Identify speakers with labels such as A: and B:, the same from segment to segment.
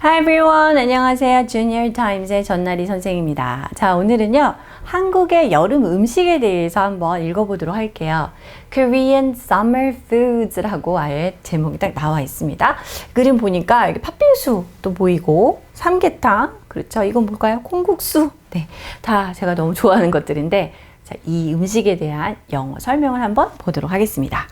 A: Hi everyone. 안녕하세요. Junior Times의 전나리 선생입니다. 자, 오늘은요. 한국의 여름 음식에 대해서 한번 읽어보도록 할게요. Korean Summer Foods라고 아예 제목이 딱 나와 있습니다. 그림 보니까 여기 팥빙수도 보이고 삼계탕, 그렇죠. 이건 뭘까요? 콩국수. 네, 다 제가 너무 좋아하는 것들인데 자, 이 음식에 대한 영어 설명을 한번 보도록 하겠습니다.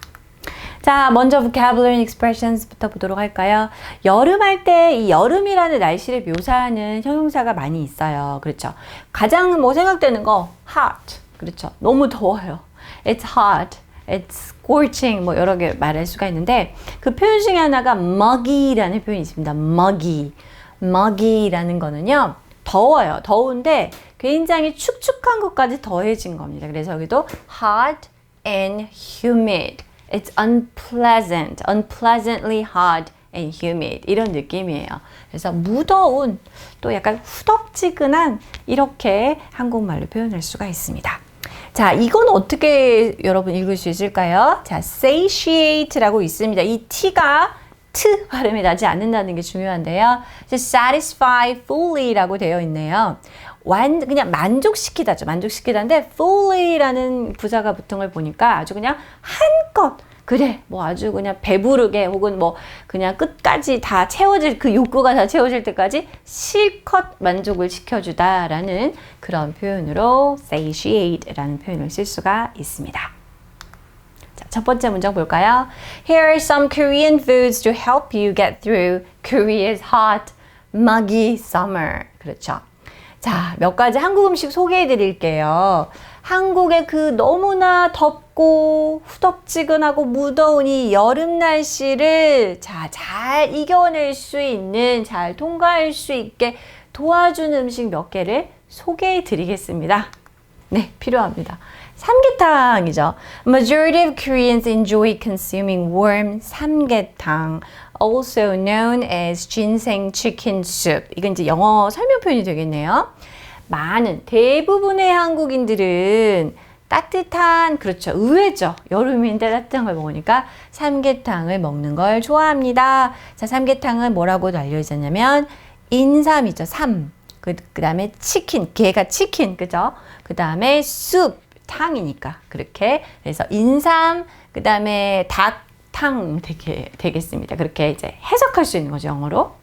A: 자, 먼저 vocabulary expressions부터 보도록 할까요? 여름 할 때 이 여름이라는 날씨를 묘사하는 형용사가 많이 있어요. 그렇죠. 가장 뭐 생각되는 거 hot. 그렇죠. 너무 더워요. It's hot. It's scorching. 뭐 여러 개 말할 수가 있는데 그 표현 중에 하나가 muggy라는 표현이 있습니다. muggy. muggy라는 거는요. 더워요. 더운데 굉장히 축축한 것까지 더해진 겁니다. 그래서 여기도 hot and humid. It's unpleasant, unpleasantly hot and humid 이런 느낌이에요. 그래서 무더운 또 약간 후덥지근한 이렇게 한국말로 표현할 수가 있습니다. 자, 이건 어떻게 여러분 읽을 수 있을까요? 자, satiate라고 있습니다. 이 t가 트 발음이 나지 않는다는 게 중요한데요. satisfy fully라고 되어 있네요. 완 그냥 만족시키다죠. 만족시키다인데 fully라는 부사가 붙은 걸 보니까 아주 그냥 한껏 그래 뭐 아주 그냥 배부르게 혹은 뭐 그냥 끝까지 다 채워질 그 욕구가 다 채워질 때까지 실컷 만족을 시켜주다라는 그런 표현으로 satiate라는 표현을 쓸 수가 있습니다. 자, 첫 번째 문장 볼까요? Here are some Korean foods to help you get through Korea's hot, muggy summer. 그렇죠. 자, 몇 가지 한국 음식 소개해 드릴게요. 한국의 그 너무나 덥고 후덥지근하고 무더운 이 여름 날씨를 자, 잘 이겨낼 수 있는, 잘 통과할 수 있게 도와주는 음식 몇 개를 소개해 드리겠습니다. 네, 필요합니다. 삼계탕이죠. Majority of Koreans enjoy consuming warm 삼계탕, also known as ginseng chicken soup. 이건 이제 영어 설명 표현이 되겠네요. 많은 대부분의 한국인들은 따뜻한 그렇죠 의외죠. 여름인데 따뜻한 걸 먹으니까 삼계탕을 먹는 걸 좋아합니다. 자 삼계탕은 뭐라고 알려 있었냐면 인삼이죠 삼. 그, 그 다음에 치킨 개가 치킨 그죠? 그 다음에 숲 탕이니까 그렇게. 그래서 인삼 그 다음에 닭탕 되게 되겠습니다. 그렇게 이제 해석할 수 있는 거죠 영어로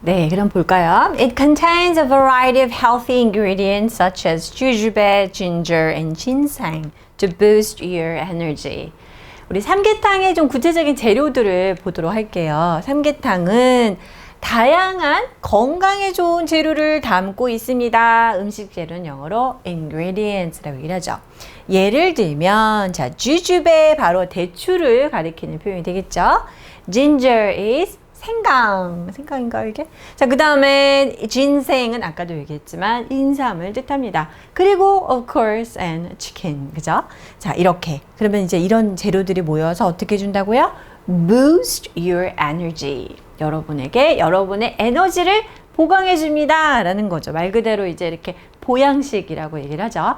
A: 네, 그럼 볼까요? It contains a variety of healthy ingredients such as jujube, ginger, and ginseng to boost your energy. 우리 삼계탕의 좀 구체적인 재료들을 보도록 할게요. 삼계탕은 다양한 건강에 좋은 재료를 담고 있습니다. 음식 재료는 영어로 ingredients라고 얘기를 하죠. 예를 들면 자, 주주베 바로 대추를 가리키는 표현이 되겠죠. Ginger is 생강, 생강인가요, 이게? 자, 그 다음에 진생은 아까도 얘기했지만 인삼을 뜻합니다. 그리고 of course and chicken, 그죠? 자, 이렇게. 그러면 이제 이런 재료들이 모여서 어떻게 해준다고요? boost your energy. 여러분에게 여러분의 에너지를 보강해 줍니다. 라는 거죠. 말 그대로 이제 이렇게 보양식이라고 얘기를 하죠.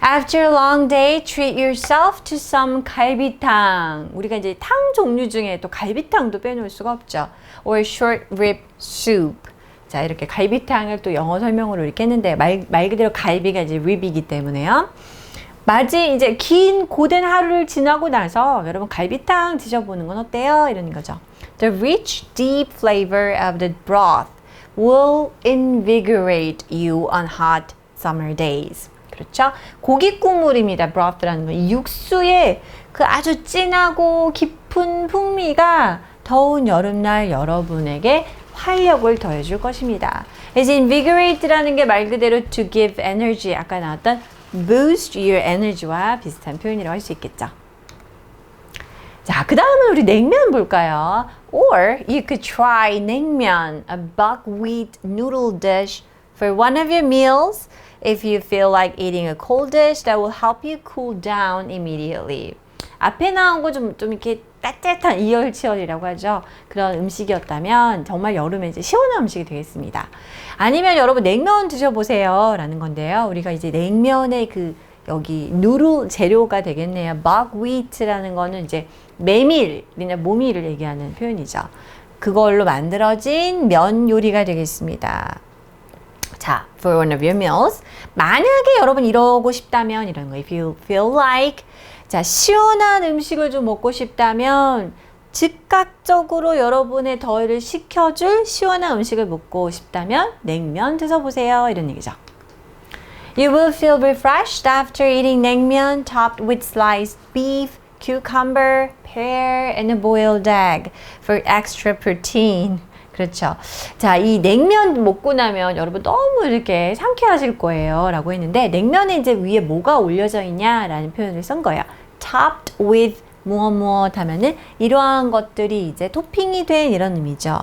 A: After a long day, treat yourself to some 갈비탕. 우리가 이제 탕 종류 중에 또 갈비탕도 빼놓을 수가 없죠. Or short rib soup. 자, 이렇게 갈비탕을 또 영어 설명으로 이렇게 했는데 말, 말 그대로 갈비가 이제 rib이기 때문에요. 맞이 이제 긴 고된 하루를 지나고 나서 여러분 갈비탕 드셔보는 건 어때요? 이러는 거죠. The rich, deep flavor of the broth will invigorate you on hot summer days. 그렇죠? 고기 국물입니다. broth라는 건 육수의 그 아주 진하고 깊은 풍미가 더운 여름날 여러분에게 활력을 더해줄 것입니다. 그래서 invigorate라는 게 말 그대로 to give energy 아까 나왔던 boost your energy와 비슷한 표현이라고 할 수 있겠죠. 자, 그 다음은 우리 냉면 볼까요? Or you could try 냉면, a buckwheat noodle dish for one of your meals if you feel like eating a cold dish that will help you cool down immediately. 앞에 나온 거 좀 좀 이렇게 따뜻한 이열치열이라고 하죠. 그런 음식이었다면 정말 여름에 이제 시원한 음식이 되겠습니다. 아니면 여러분 냉면 드셔보세요 라는 건데요. 우리가 이제 냉면의 그 여기 누르 재료가 되겠네요. buckwheat라는 거는 이제 메밀이나 모밀을 얘기하는 표현이죠. 그걸로 만들어진 면 요리가 되겠습니다. 자, for one of your meals. 만약에 여러분 이러고 싶다면 이런 거 if you feel like 자, 시원한 음식을 좀 먹고 싶다면 즉각적으로 여러분의 더위를 식혀줄 시원한 음식을 먹고 싶다면 냉면 드셔보세요. 이런 얘기죠. You will feel refreshed after eating 냉면 topped with sliced beef, cucumber, pear, and boiled egg for extra protein. 그렇죠. 자, 이 냉면 먹고 나면 여러분 너무 이렇게 상쾌하실 거예요. 라고 했는데, 냉면에 이제 위에 뭐가 올려져 있냐 라는 표현을 쓴 거예요. topped with 무엇 무엇 하면은 이러한 것들이 이제 토핑이 된 이런 의미죠.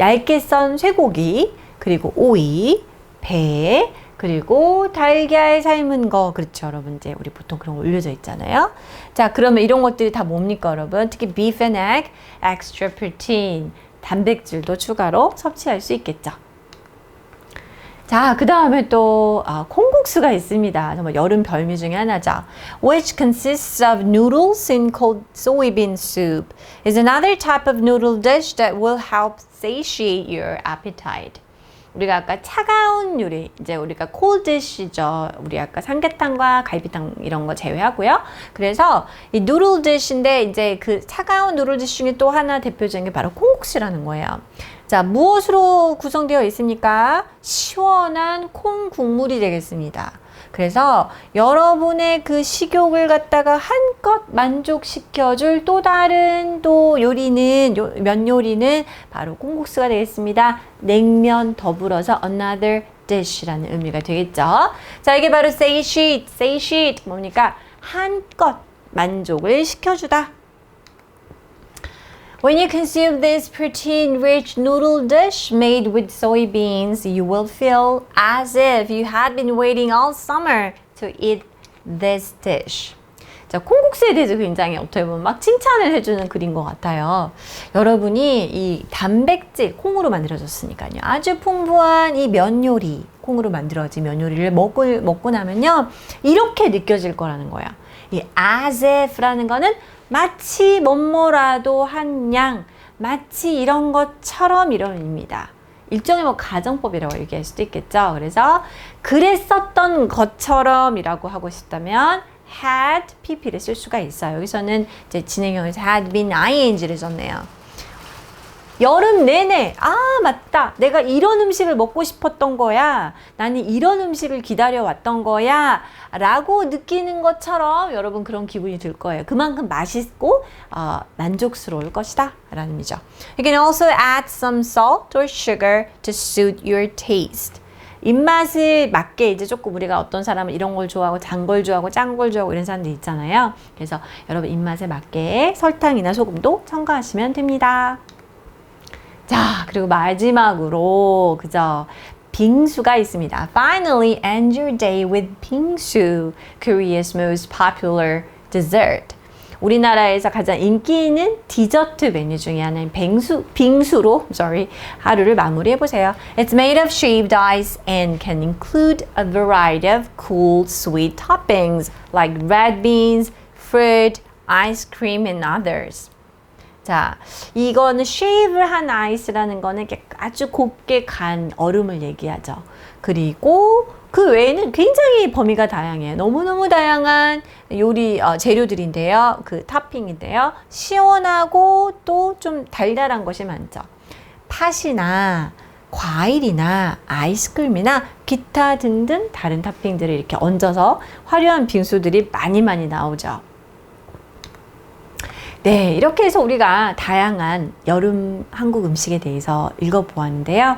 A: 얇게 썬 쇠고기, 그리고 오이, 배, 그리고 달걀 삶은 거 그렇죠 여러분 이제 우리 보통 그런 거 올려져 있잖아요 자 그러면 이런 것들이 다 뭡니까 여러분 특히 beef and egg extra protein 단백질도 추가로 섭취할 수 있겠죠 자, 그 다음에 또 아, 콩국수가 있습니다. 정말 여름 별미 중에 하나죠. Which consists of noodles in cold soybean soup. is another type of noodle dish that will help satiate your appetite. 우리가 아까 차가운 요리, 이제 우리가 콜드시죠. 우리 아까 삼계탕과 갈비탕 이런 거 제외하고요. 그래서 이 누들 디시인데 이제 그 차가운 누들 디시 중에 또 하나 대표적인 게 바로 콩국수라는 거예요. 자, 무엇으로 구성되어 있습니까? 시원한 콩 국물이 되겠습니다. 그래서 여러분의 그 식욕을 갖다가 한껏 만족시켜줄 또 다른 또 요리는 요, 면 요리는 바로 콩국수가 되겠습니다. 냉면 더불어서 another dish라는 의미가 되겠죠. 자, 이게 바로 satiate, satiate 뭡니까? 한껏 만족을 시켜주다. When you consume this protein-rich noodle dish made with soybeans, you will feel as if you had been waiting all summer to eat this dish. 자, 콩국수에 대해서 굉장히 어떻게 보면 막 칭찬을 해주는 글인 것 같아요. 여러분이 이 단백질, 콩으로 만들어졌으니까요. 아주 풍부한 이 면 요리, 콩으로 만들어진 면 요리를 먹고, 먹고 나면요. 이렇게 느껴질 거라는 거예요. 이 as if라는 거는 마치 뭐뭐라도 한 양, 마치 이런 것처럼 이런 의미입니다. 일종의 뭐 가정법이라고 얘기할 수도 있겠죠. 그래서 그랬었던 것처럼이라고 하고 싶다면 had pp를 쓸 수가 있어요. 여기서는 이제 진행형에서 had been ing를 썼네요. 여름 내내 아 맞다. 내가 이런 음식을 먹고 싶었던 거야. 나는 이런 음식을 기다려왔던 거야. 라고 느끼는 것처럼 여러분 그런 기분이 들 거예요. 그만큼 맛있고 어, 만족스러울 것이다. 라는 의미죠. You can also add some salt or sugar to suit your taste. 입맛을 맞게 이제 조금 우리가 어떤 사람은 이런 걸 좋아하고 단 걸 좋아하고 짠 걸 좋아하고 이런 사람들 있잖아요. 그래서 여러분 입맛에 맞게 설탕이나 소금도 첨가하시면 됩니다. 자, 그리고 마지막으로 그죠? 빙수가 있습니다. Finally, end your day with 빙수, Korea's most popular dessert. 우리나라에서 가장 인기 있는 디저트 메뉴 중에 하나인 빙수, 빙수로 sorry, 하루를 마무리해 보세요. It's made of shaved ice and can include a variety of cool sweet toppings like red beans, fruit, ice cream and others. 자, 이거는 쉐이브를 한 아이스라는 거는 아주 곱게 간 얼음을 얘기하죠. 그리고 그 외에는 굉장히 범위가 다양해요. 너무너무 다양한 요리 어, 재료들인데요. 그 토핑인데요. 시원하고 또 좀 달달한 것이 많죠. 팥이나 과일이나 아이스크림이나 기타 등등 다른 토핑들을 이렇게 얹어서 화려한 빙수들이 많이 많이 나오죠. 네, 이렇게 해서 우리가 다양한 여름 한국 음식에 대해서 읽어보았는데요.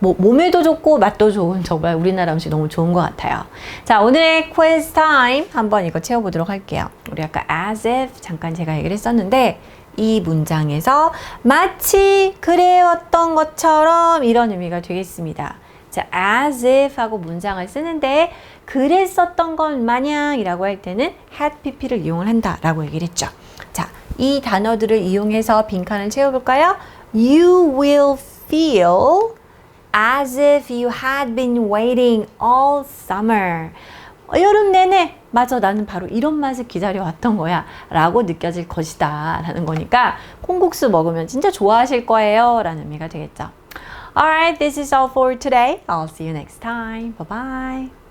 A: 뭐, 몸에도 좋고 맛도 좋은 정말 우리나라 음식 너무 좋은 것 같아요. 자, 오늘의 quiz time 한번 이거 채워보도록 할게요. 우리 아까 as if 잠깐 제가 얘기를 했었는데 이 문장에서 마치 그래왔던 것처럼 이런 의미가 되겠습니다. 자, as if 하고 문장을 쓰는데 그랬었던 것 마냥이라고 할 때는 had pp를 이용을 한다라고 얘기를 했죠. 자, 이 단어들을 이용해서 빈칸을 채워볼까요? You will feel as if you had been waiting all summer. 여름 내내 맞아, 나는 바로 이런 맛을 기다려왔던 거야. 라고 느껴질 것이다. 라는 거니까 콩국수 먹으면 진짜 좋아하실 거예요. 라는 의미가 되겠죠. Alright, this is all for today. I'll see you next time. Bye bye.